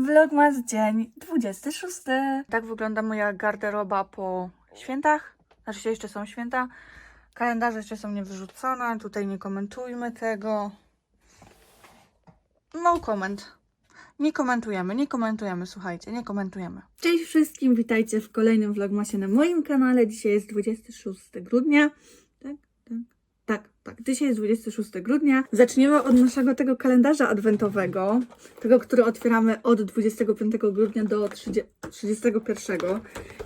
Vlogmas dzień 26. Tak wygląda moja garderoba po świętach. Znaczy jeszcze są święta. Kalendarze jeszcze są niewyrzucone. Tutaj nie komentujmy tego. No comment. Nie komentujemy, nie komentujemy, słuchajcie, nie komentujemy. Cześć wszystkim, witajcie w kolejnym vlogmasie na moim kanale. Dzisiaj jest 26 grudnia. Tak, tak. Dzisiaj jest 26 grudnia. Zaczniemy od naszego tego kalendarza adwentowego. Tego, który otwieramy od 25 grudnia do 30, 31.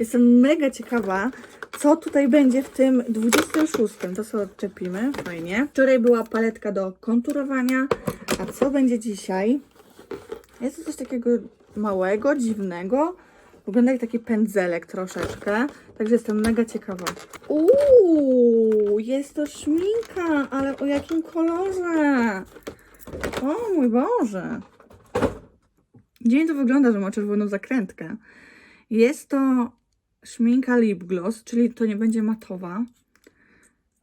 Jestem mega ciekawa, co tutaj będzie w tym 26. To sobie odczepimy, fajnie. Wczoraj była paletka do konturowania, a co będzie dzisiaj? Jest to coś takiego małego, dziwnego. Wygląda jak taki pędzelek troszeczkę. Także jestem mega ciekawa. Uuu, jest to szminka, ale o jakim kolorze? O mój Boże. Dzień to wygląda, że ma czerwoną zakrętkę. Jest to szminka lip gloss, czyli to nie będzie matowa.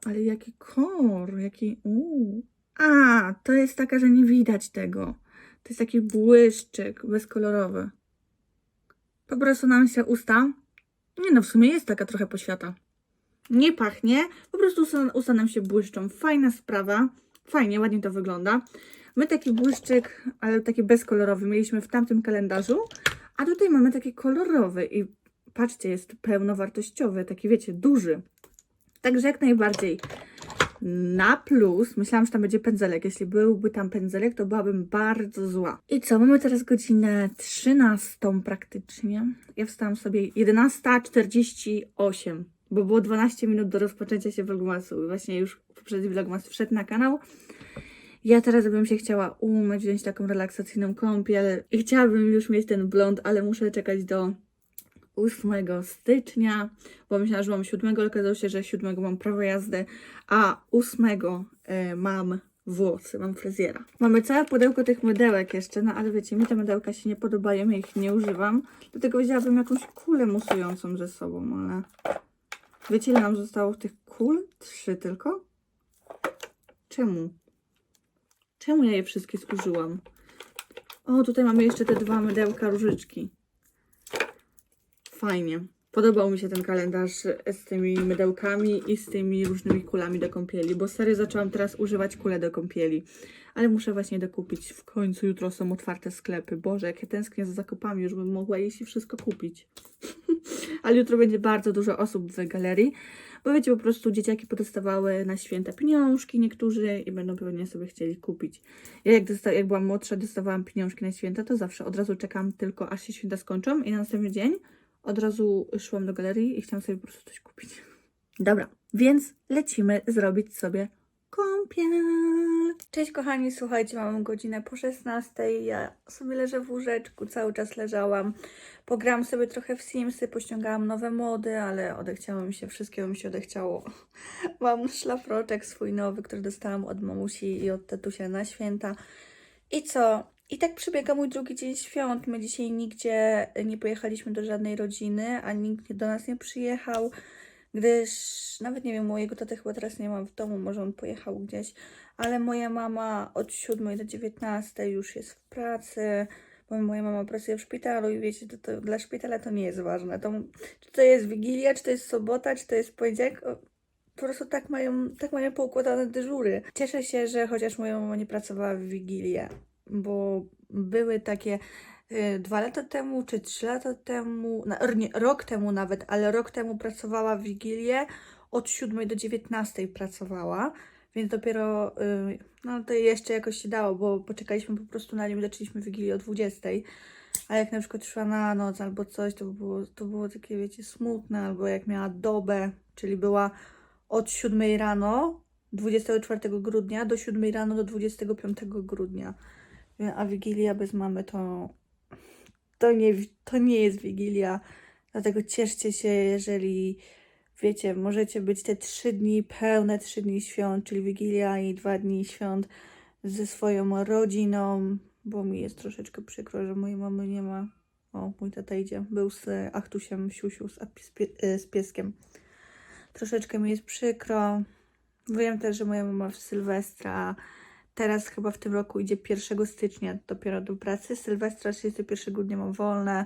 Ale jaki kolor, jaki... Uuu. A, to jest taka, że nie widać tego. To jest taki błyszczyk bezkolorowy. Po prostu nam się usta. Nie no, w sumie jest taka trochę poświata. Nie pachnie, po prostu usta, usta nam się błyszczą. Fajna sprawa. Fajnie, ładnie to wygląda. My taki błyszczyk, ale taki bezkolorowy mieliśmy w tamtym kalendarzu, a tutaj mamy taki kolorowy i patrzcie, jest pełnowartościowy, taki wiecie, duży. Także jak najbardziej na plus. Myślałam, że tam będzie pędzelek. Jeśli byłby tam pędzelek, to byłabym bardzo zła. I co? Mamy teraz godzinę 13 praktycznie. Ja wstałam sobie 11.48, bo było 12 minut do rozpoczęcia się vlogmasu. I właśnie już poprzedni vlogmas wszedł na kanał. Ja teraz bym się chciała umyć, wziąć taką relaksacyjną kąpiel i chciałabym już mieć ten blond, ale muszę czekać do 8 stycznia, bo myślałam, że mam 7, ale okazało się, że 7 mam prawo jazdy, a 8 e, mam włosy, mam fryzjera. Mamy całe pudełko tych mydełek jeszcze, no ale wiecie, mi te mydełka się nie podobają, ja ich nie używam, dlatego wzięłabym jakąś kulę musującą ze sobą, ale wiecie ile nam zostało tych kul? Trzy tylko? Czemu? Czemu ja je wszystkie zużyłam? O, tutaj mamy jeszcze te dwa mydełka różyczki. Fajnie. Podobał mi się ten kalendarz z tymi mydełkami i z tymi różnymi kulami do kąpieli, bo serio zaczęłam teraz używać kule do kąpieli. Ale muszę właśnie dokupić. W końcu jutro są otwarte sklepy. Boże, jak ja tęsknię za zakupami, już bym mogła jeść i wszystko kupić. Ale jutro będzie bardzo dużo osób w galerii, bo wiecie, po prostu dzieciaki podostawały na święta pieniążki niektórzy i będą pewnie sobie chcieli kupić. Ja jak, dosta- jak byłam młodsza, dostawałam pieniążki na święta, to zawsze od razu czekam tylko, aż się święta skończą i na następny dzień od razu szłam do galerii i chciałam sobie po prostu coś kupić. Dobra, więc lecimy zrobić sobie kąpiel. Cześć kochani, słuchajcie, mam godzinę po 16. Ja sobie leżę w łóżeczku, cały czas leżałam. Pograłam sobie trochę w Simsy, pościągałam nowe mody, ale odechciało mi się, wszystkiego mi się odechciało. Mam szlafroczek swój nowy, który dostałam od mamusi i od tatusia na święta. I co? I tak przebiega mój drugi dzień świąt. My dzisiaj nigdzie nie pojechaliśmy do żadnej rodziny, a nikt do nas nie przyjechał, gdyż nawet nie wiem, mojego taty chyba teraz nie mam w domu, może on pojechał gdzieś, ale moja mama od 7 do 19 już jest w pracy, bo moja mama pracuje w szpitalu i wiecie, to, to dla szpitala to nie jest ważne. To, czy to jest Wigilia, czy to jest sobota, czy to jest poniedziałek, po prostu tak mają, tak mają poukładane dyżury. Cieszę się, że chociaż moja mama nie pracowała w Wigilię, bo były takie y, dwa lata temu, czy trzy lata temu, nie, rok temu nawet, ale rok temu pracowała w Wigilię, od 7 do 19 pracowała, więc dopiero, y, no to jeszcze jakoś się dało, bo poczekaliśmy po prostu na nim, zaczęliśmy Wigilię o 20. A jak na przykład szła na noc albo coś, to było, to było takie, wiecie, smutne, albo jak miała dobę, czyli była od 7 rano 24 grudnia do 7 rano do 25 grudnia. A Wigilia bez mamy to, to, nie, to nie jest Wigilia. Dlatego cieszcie się, jeżeli wiecie, możecie być te trzy dni, pełne trzy dni świąt, czyli Wigilia i dwa dni świąt ze swoją rodziną, bo mi jest troszeczkę przykro, że mojej mamy nie ma. O, mój tata idzie. Był z Achtusiem, Siusiu, z, e, z pieskiem. Troszeczkę mi jest przykro. Wiem też, że moja mama w Sylwestra teraz chyba w tym roku idzie 1 stycznia dopiero do pracy. Sylwestra 31 grudnia mam wolne.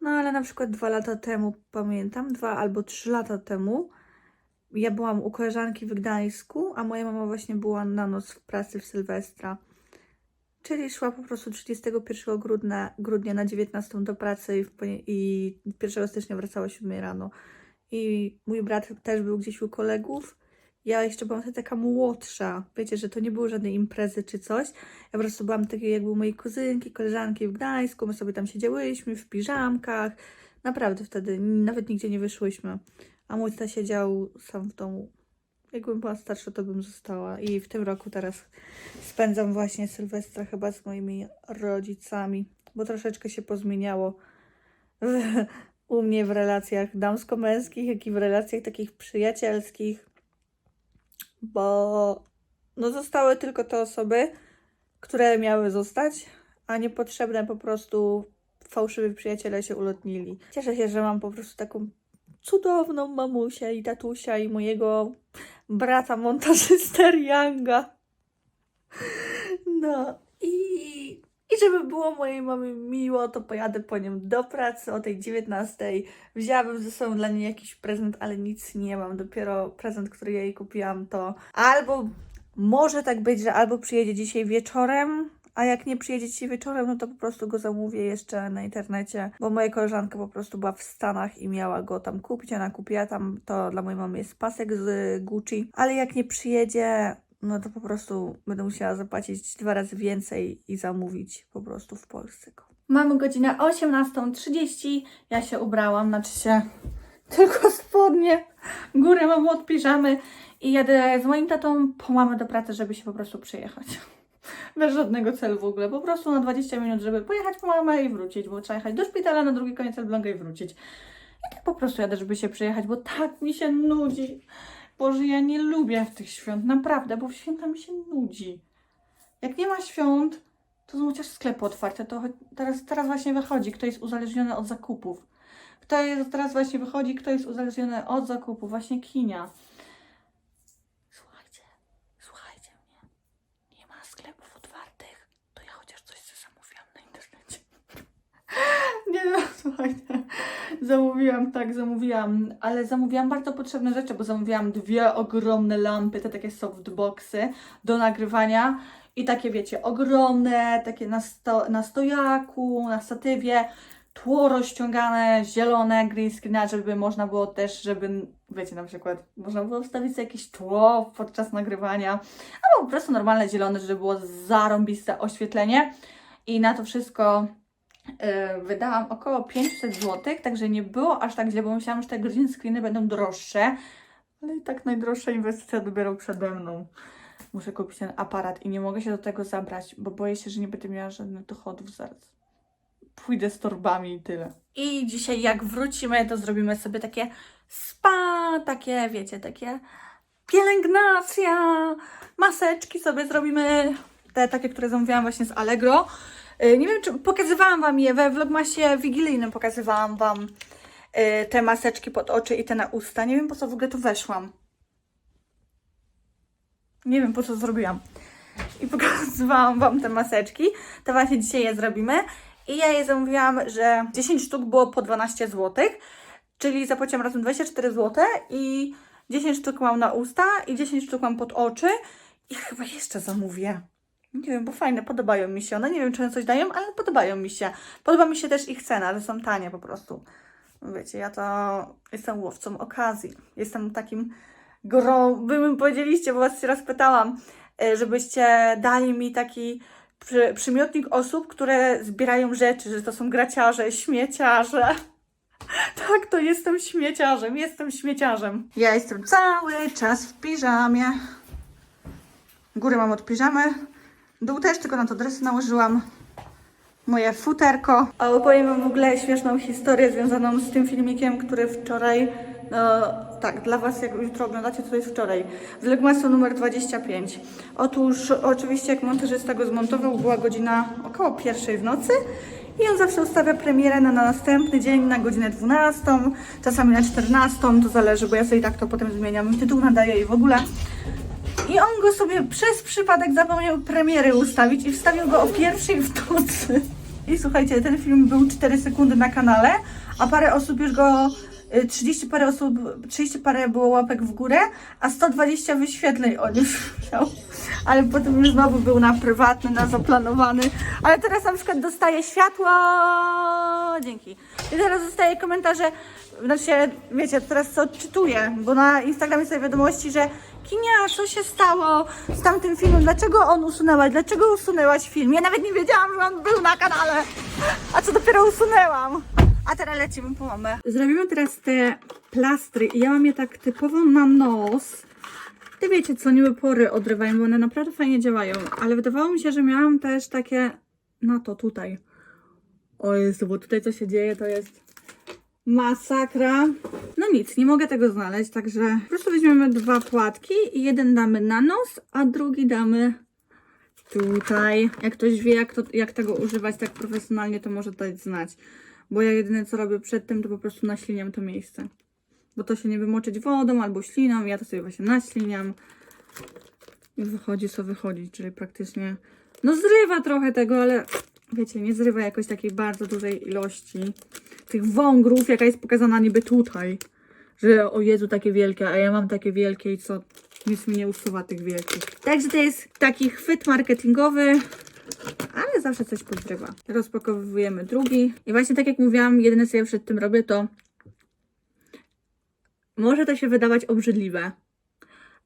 No ale na przykład dwa lata temu, pamiętam, dwa albo trzy lata temu, ja byłam u koleżanki w Gdańsku, a moja mama właśnie była na noc w pracy w Sylwestra. Czyli szła po prostu 31 grudnia, grudnia na 19 do pracy i, i 1 stycznia wracała 7 rano. I mój brat też był gdzieś u kolegów. Ja jeszcze byłam wtedy taka młodsza. Wiecie, że to nie były żadne imprezy czy coś. Ja po prostu byłam takie jak były moje kuzynki, koleżanki w Gdańsku. My sobie tam siedziałyśmy w piżamkach. Naprawdę wtedy nawet nigdzie nie wyszłyśmy. A mój tata siedział sam w domu. Jakbym była starsza, to bym została. I w tym roku teraz spędzam właśnie Sylwestra chyba z moimi rodzicami, bo troszeczkę się pozmieniało w, u mnie w relacjach damsko-męskich, jak i w relacjach takich przyjacielskich, bo no zostały tylko te osoby, które miały zostać, a niepotrzebne po prostu fałszywi przyjaciele się ulotnili. Cieszę się, że mam po prostu taką cudowną mamusię i tatusia i mojego brata montażystę Younga. No żeby było mojej mamy miło, to pojadę po nią do pracy o tej 19. Wzięłabym ze sobą dla niej jakiś prezent, ale nic nie mam. Dopiero prezent, który ja jej kupiłam, to albo może tak być, że albo przyjedzie dzisiaj wieczorem, a jak nie przyjedzie dzisiaj wieczorem, no to po prostu go zamówię jeszcze na internecie, bo moja koleżanka po prostu była w Stanach i miała go tam kupić. Ona kupiła tam, to dla mojej mamy jest pasek z Gucci, ale jak nie przyjedzie, no to po prostu będę musiała zapłacić dwa razy więcej i zamówić po prostu w Polsce. Mamy godzinę 18.30. Ja się ubrałam, znaczy się tylko spodnie. Górę mam od piżamy i jadę z moim tatą po mamę do pracy, żeby się po prostu przyjechać. Bez żadnego celu w ogóle. Po prostu na 20 minut, żeby pojechać po mamę i wrócić, bo trzeba jechać do szpitala na drugi koniec Elbląga i wrócić. I tak po prostu jadę, żeby się przyjechać, bo tak mi się nudzi. Boże, ja nie lubię tych świąt, naprawdę, bo w święta mi się nudzi. Jak nie ma świąt, to są chociaż sklepy otwarte. To teraz, teraz właśnie wychodzi, kto jest uzależniony od zakupów. Kto jest, teraz właśnie wychodzi, kto jest uzależniony od zakupów, właśnie kinia. Słuchajcie, słuchajcie mnie. Nie ma sklepów otwartych, to ja chociaż coś sobie zamówiłam na internecie. Nie no, słuchajcie. Zamówiłam, tak, zamówiłam, ale zamówiłam bardzo potrzebne rzeczy, bo zamówiłam dwie ogromne lampy, te takie softboxy do nagrywania i takie, wiecie, ogromne, takie na, sto, na stojaku, na statywie, tło rozciągane, zielone, green screena, żeby można było też, żeby, wiecie, na przykład można było wstawić sobie jakieś tło podczas nagrywania, albo po prostu normalne zielone, żeby było zarąbiste oświetlenie. I na to wszystko wydałam około 500 zł, także nie było aż tak źle, bo myślałam, że te green screeny będą droższe, ale i tak najdroższa inwestycja dopiero przede mną. Muszę kupić ten aparat i nie mogę się do tego zabrać, bo boję się, że nie będę miała żadnych dochodów zaraz. Pójdę z torbami i tyle. I dzisiaj jak wrócimy, to zrobimy sobie takie spa, takie wiecie, takie pielęgnacja, maseczki sobie zrobimy, te takie, które zamówiłam właśnie z Allegro. Y, Nie wiem, czy pokazywałam Wam je we vlogmasie wigilijnym, pokazywałam Wam y, te maseczki pod oczy i te na usta. Nie wiem, po co w ogóle tu weszłam. Nie wiem, po co zrobiłam. I pokazywałam Wam te maseczki. To właśnie dzisiaj je zrobimy. I ja je zamówiłam, że 10 sztuk było po 12 zł, czyli zapłaciłam razem 24 zł i 10 sztuk mam na usta i 10 sztuk mam pod oczy i chyba jeszcze zamówię. Nie wiem, bo fajne, podobają mi się one. Nie wiem, czy one coś dają, ale podobają mi się. Podoba mi się też ich cena, że są tanie po prostu. Wiecie, ja to jestem łowcą okazji. Jestem takim grą. Wy mi powiedzieliście, bo was się raz pytałam, e, żebyście dali mi taki przy, przymiotnik osób, które zbierają rzeczy, że to są graciarze, śmieciarze. Tak, to jestem śmieciarzem, jestem śmieciarzem. Ja jestem cały czas w piżamie. Górę mam od piżamy, dół też, tylko na to dresy nałożyłam. Moje futerko. A opowiem wam w ogóle śmieszną historię związaną z tym filmikiem, który wczoraj, no tak, dla was jak jutro oglądacie, to, jest wczoraj. Z Legmasu numer 25. Otóż oczywiście jak montażysta go zmontował, była godzina około pierwszej w nocy i on zawsze ustawia premierę na, na następny dzień na godzinę 12, czasami na 14, to zależy, bo ja sobie tak to potem zmieniam, tytuł nadaję i w ogóle. I on go sobie przez przypadek zapomniał premiery ustawić i wstawił go o pierwszej w nocy. I słuchajcie, ten film był 4 sekundy na kanale, a parę osób już go, y, 30 parę osób, 30 parę było łapek w górę, a 120 wyświetleń on już miał. Ale potem już znowu był na prywatny, na zaplanowany. Ale teraz na przykład dostaje światło. Dzięki. I teraz dostaje komentarze, znaczy, wiecie, teraz co odczytuję, bo na Instagramie są wiadomości, że Kinia, co się stało z tamtym filmem? Dlaczego on usunęłaś? Dlaczego usunęłaś film? Ja nawet nie wiedziałam, że on był na kanale. A co dopiero usunęłam? A teraz lecimy po mamę. Zrobimy teraz te plastry i ja mam je tak typowo na nos. Ty wiecie, co niby pory odrywają, bo one naprawdę fajnie działają, ale wydawało mi się, że miałam też takie na to tutaj. O Jezu, bo tutaj co się dzieje, to jest masakra. No nic, nie mogę tego znaleźć, także po prostu weźmiemy dwa płatki i jeden damy na nos, a drugi damy tutaj. Jak ktoś wie, jak, to, jak tego używać tak profesjonalnie, to może dać znać. Bo ja jedyne co robię przed tym, to po prostu naśliniam to miejsce. Bo to się nie wymoczyć wodą albo śliną, ja to sobie właśnie naśliniam. I wychodzi co wychodzi, czyli praktycznie no zrywa trochę tego, ale wiecie, nie zrywa jakoś takiej bardzo dużej ilości tych wągrów, jaka jest pokazana niby tutaj. Że o Jezu, takie wielkie, a ja mam takie wielkie i co? Nic mi nie usuwa tych wielkich. Także to jest taki chwyt marketingowy, ale zawsze coś podrywa. Rozpakowujemy drugi. I właśnie tak jak mówiłam, jedyne co ja przed tym robię to może to się wydawać obrzydliwe,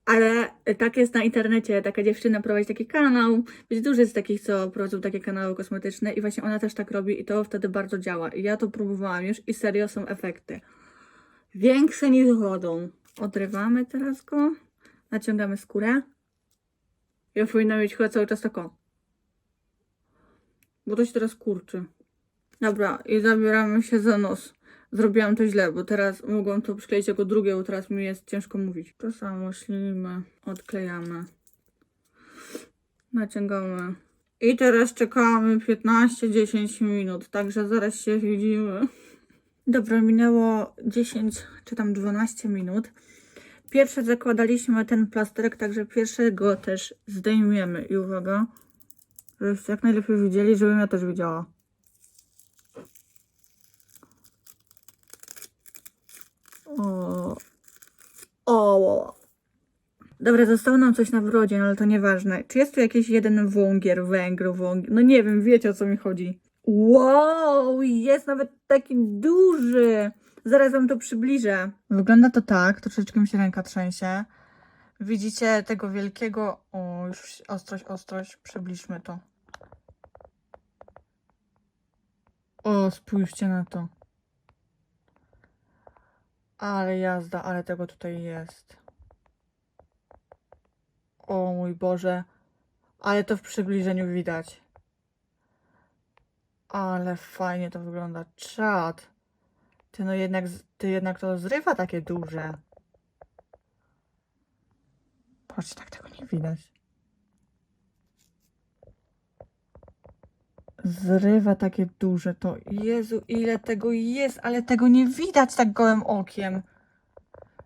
ale tak jest na internecie. Taka dziewczyna prowadzi taki kanał. Wiecie, dużo jest takich, co prowadzą takie kanały kosmetyczne i właśnie ona też tak robi i to wtedy bardzo działa. I ja to próbowałam już i serio są efekty. Większe niż wodą. Odrywamy teraz go. Naciągamy skórę. Ja powinna mieć chyba cały czas taką. Bo to się teraz kurczy. Dobra, i zabieramy się za nos. Zrobiłam to źle, bo teraz mogłam to przykleić jako drugie, bo teraz mi jest ciężko mówić. To samo ślinimy, odklejamy, naciągamy. I teraz czekamy 15-10 minut, także zaraz się widzimy. Dobra, minęło 10 czy tam 12 minut. Pierwsze zakładaliśmy ten plasterek, także pierwszego też zdejmiemy. I uwaga, żebyście jak najlepiej widzieli, żebym ja też widziała. O. O. Dobra, zostało nam coś na brodzie, no ale to nieważne. Czy jest tu jakiś jeden wągier, węgr, wągier? No nie wiem, wiecie o co mi chodzi. Wow, jest nawet taki duży. Zaraz wam to przybliżę. Wygląda to tak, troszeczkę mi się ręka trzęsie. Widzicie tego wielkiego... O, już ostrość, ostrość. Przybliżmy to. O, spójrzcie na to. Ale jazda, ale tego tutaj jest. O mój Boże. Ale to w przybliżeniu widać. Ale fajnie to wygląda. Czad. Ty no jednak, ty jednak to zrywa takie duże. Patrz, tak tego nie widać. Zrywa takie duże to. Jezu, ile tego jest, ale tego nie widać tak gołym okiem.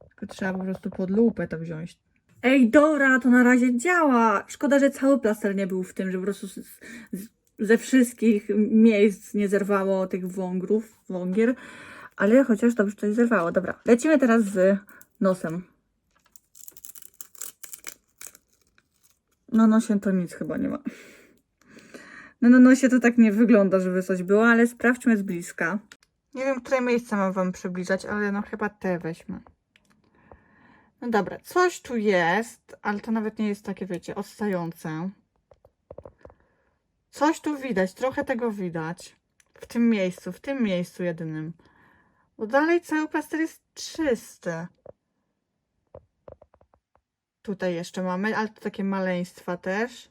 Tylko trzeba po prostu pod lupę to wziąć. Ej, Dora, to na razie działa. Szkoda, że cały plaster nie był w tym, że po prostu z, z, ze wszystkich miejsc nie zerwało tych wągrów, wągier. Ale chociaż dobrze coś zerwało. Dobra, lecimy teraz z nosem. No nosie to nic chyba nie ma. No na nosie to tak nie wygląda, żeby coś było, ale sprawdźmy z bliska. Nie wiem, które miejsca mam wam przybliżać, ale no chyba te weźmy. No dobra, coś tu jest, ale to nawet nie jest takie, wiecie, odstające. Coś tu widać, trochę tego widać. W tym miejscu, w tym miejscu jedynym. Bo dalej cały plaster jest czysty. Tutaj jeszcze mamy, ale to takie maleństwa też.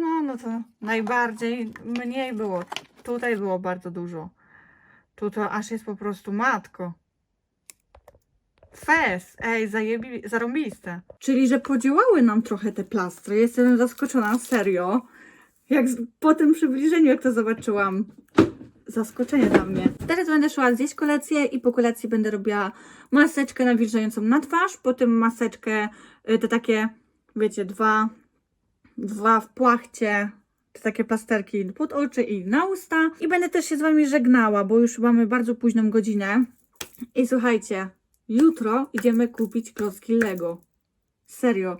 No, no to najbardziej mniej było. Tutaj było bardzo dużo. Tu to aż jest po prostu matko. Fes, ej, zajebi, zarąbiste. Czyli, że podziałały nam trochę te plastry. Jestem zaskoczona, serio. Jak po tym przybliżeniu, jak to zobaczyłam. zaskoczenie dla mnie. Teraz będę szła zjeść kolację i po kolacji będę robiła maseczkę nawilżającą na twarz, potem maseczkę, y, te takie, wiecie, dwa, dwa w płachcie, te takie plasterki pod oczy i na usta. I będę też się z Wami żegnała, bo już mamy bardzo późną godzinę. I słuchajcie, jutro idziemy kupić klocki Lego. Serio.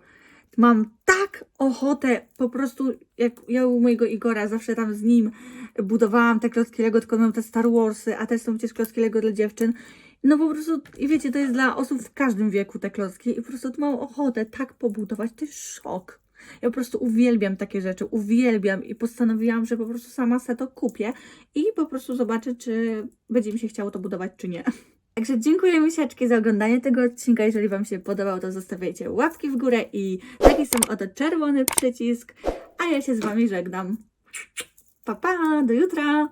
Mam tak ochotę, po prostu jak ja u mojego Igora zawsze tam z nim budowałam te klocki Lego, tylko mam te Star Warsy, a też są przecież klocki Lego dla dziewczyn. No po prostu, i wiecie, to jest dla osób w każdym wieku te klocki i po prostu mam ochotę tak pobudować, to jest szok. Ja po prostu uwielbiam takie rzeczy, uwielbiam i postanowiłam, że po prostu sama se to kupię i po prostu zobaczę, czy będzie mi się chciało to budować, czy nie. Także dziękuję misiaczki za oglądanie tego odcinka. Jeżeli Wam się podobał, to zostawiajcie łapki w górę i taki sam oto czerwony przycisk. A ja się z Wami żegnam. Pa, pa, do jutra!